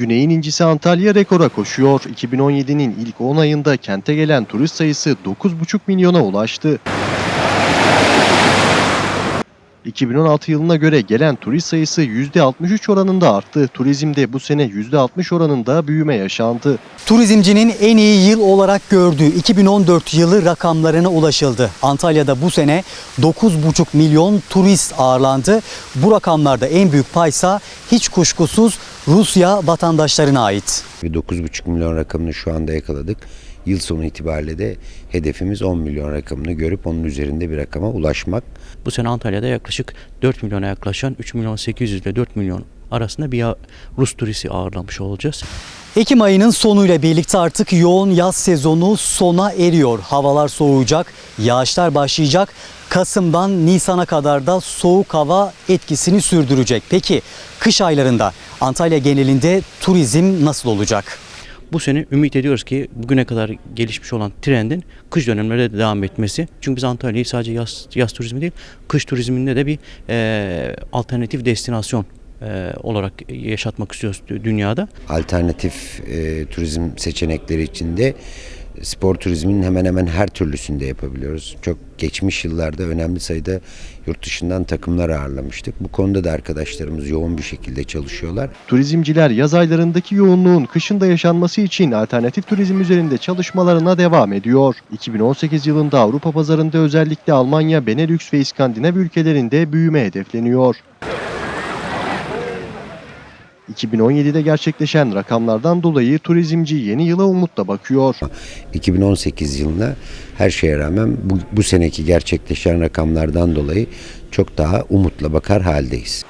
Güney'in incisi Antalya rekora koşuyor. 2017'nin ilk 10 ayında kente gelen turist sayısı 9,5 milyona ulaştı. 2016 yılına göre gelen turist sayısı %63 oranında arttı. Turizmde bu sene %60 oranında büyüme yaşandı. Turizmcinin en iyi yıl olarak gördüğü 2014 yılı rakamlarına ulaşıldı. Antalya'da bu sene 9,5 milyon turist ağırlandı. Bu rakamlarda en büyük paysa hiç kuşkusuz Rusya vatandaşlarına ait. Ve 9,5 milyon rakamını şu anda yakaladık. Yıl sonu itibariyle de hedefimiz 10 milyon rakamını görüp onun üzerinde bir rakama ulaşmak. Bu sene Antalya'da yaklaşık 4 milyona yaklaşan 3 milyon 800 ile 4 milyon arasında bir Rus turisti ağırlamış olacağız. Ekim ayının sonuyla birlikte artık yoğun yaz sezonu sona eriyor. Havalar soğuyacak, yağışlar başlayacak. Kasım'dan Nisan'a kadar da soğuk hava etkisini sürdürecek. Peki kış aylarında Antalya genelinde turizm nasıl olacak? Bu sene ümit ediyoruz ki bugüne kadar gelişmiş olan trendin kış dönemlerinde de devam etmesi. Çünkü biz Antalya'yı sadece yaz, yaz turizmi değil, kış turizminde de bir e, alternatif destinasyon e, olarak yaşatmak istiyoruz dü- dünyada. Alternatif e, turizm seçenekleri içinde spor turizminin hemen hemen her türlüsünde yapabiliyoruz. Çok geçmiş yıllarda önemli sayıda yurt dışından takımlar ağırlamıştık. Bu konuda da arkadaşlarımız yoğun bir şekilde çalışıyorlar. Turizmciler yaz aylarındaki yoğunluğun kışında yaşanması için alternatif turizm üzerinde çalışmalarına devam ediyor. 2018 yılında Avrupa pazarında özellikle Almanya, Benelux ve İskandinav ülkelerinde büyüme hedefleniyor. 2017'de gerçekleşen rakamlardan dolayı turizmci yeni yıla umutla bakıyor. 2018 yılına her şeye rağmen bu, bu seneki gerçekleşen rakamlardan dolayı çok daha umutla bakar haldeyiz.